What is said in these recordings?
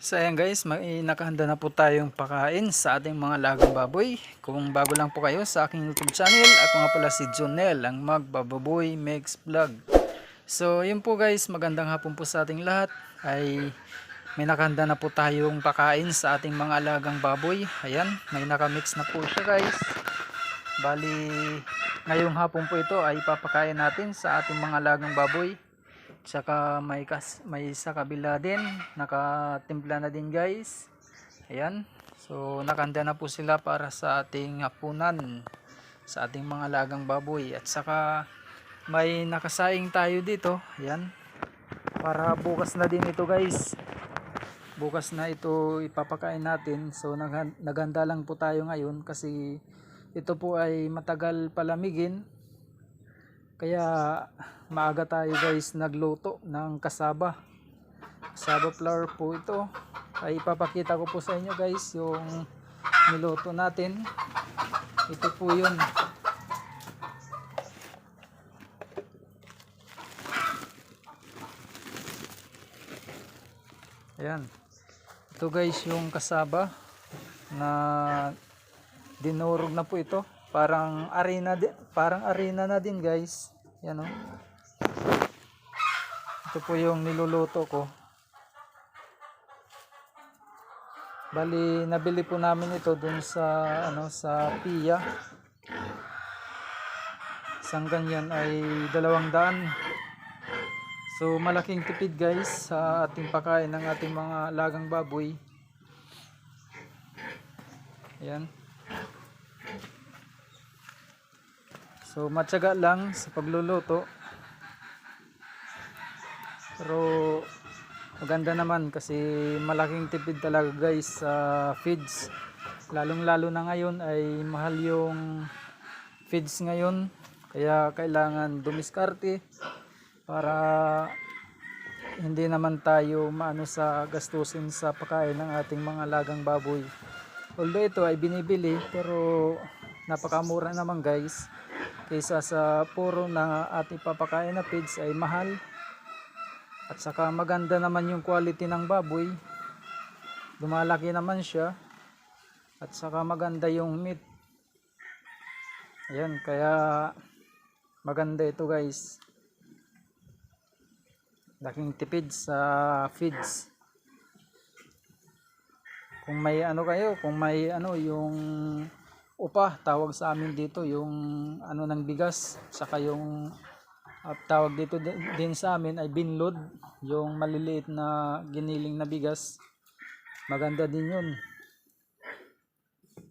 So ayan guys, may nakahanda na po tayong pakain sa ating mga lagang baboy. Kung bago lang po kayo sa aking YouTube channel, ako nga pala si Jonel, ang magbababoy mix vlog. So yun po guys, magandang hapon po sa ating lahat. Ay may nakahanda na po tayong pakain sa ating mga alagang baboy. Ayan, may nakamix na po siya guys. Bali, ngayong hapon po ito ay papakain natin sa ating mga alagang baboy. Tsaka may, kas, may sa kabila din, nakatimpla na din guys. Ayan. So nakanda na po sila para sa ating hapunan sa ating mga lagang baboy. At saka may nakasaing tayo dito. Ayan. Para bukas na din ito guys. Bukas na ito ipapakain natin. So nag- naghanda lang po tayo ngayon kasi ito po ay matagal palamigin. Kaya maaga tayo guys nagluto ng kasaba. Kasaba flour po ito. Ay ipapakita ko po sa inyo guys yung niluto natin. Ito po yun. Ayan. Ito guys yung kasaba na dinurog na po ito. Parang arena di- parang arena na din guys. Yan oh. Ito po yung niluluto ko. Bali nabili po namin ito dun sa ano sa Pia. Isang ganyan ay dalawang daan. So malaking tipid guys sa ating pagkain ng ating mga lagang baboy. Ayan. So matyaga lang sa pagluluto. Pero maganda naman kasi malaking tipid talaga guys sa feeds. Lalong lalo na ngayon ay mahal yung feeds ngayon. Kaya kailangan dumiskarte para hindi naman tayo maano sa gastusin sa pagkain ng ating mga lagang baboy. Although ito ay binibili pero napakamura naman guys kaysa sa puro na ating papakain na feeds ay mahal. At saka maganda naman yung quality ng baboy. Lumalaki naman siya. At saka maganda yung meat. Ayan kaya maganda ito guys. Laking tipid sa feeds. Kung may ano kayo kung may ano yung upa tawag sa amin dito yung ano ng bigas saka yung at tawag dito di- din sa amin ay binlod yung maliliit na giniling na bigas. Maganda din yun.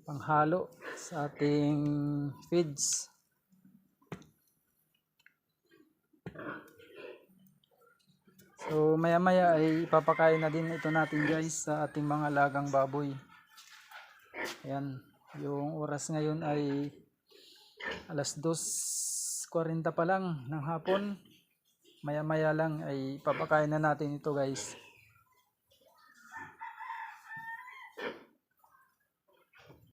Panghalo sa ating feeds. So maya maya ay ipapakain na din ito natin guys sa ating mga lagang baboy. Ayan yung oras ngayon ay alas 2.40 pa lang ng hapon. Maya maya lang ay papakain na natin ito guys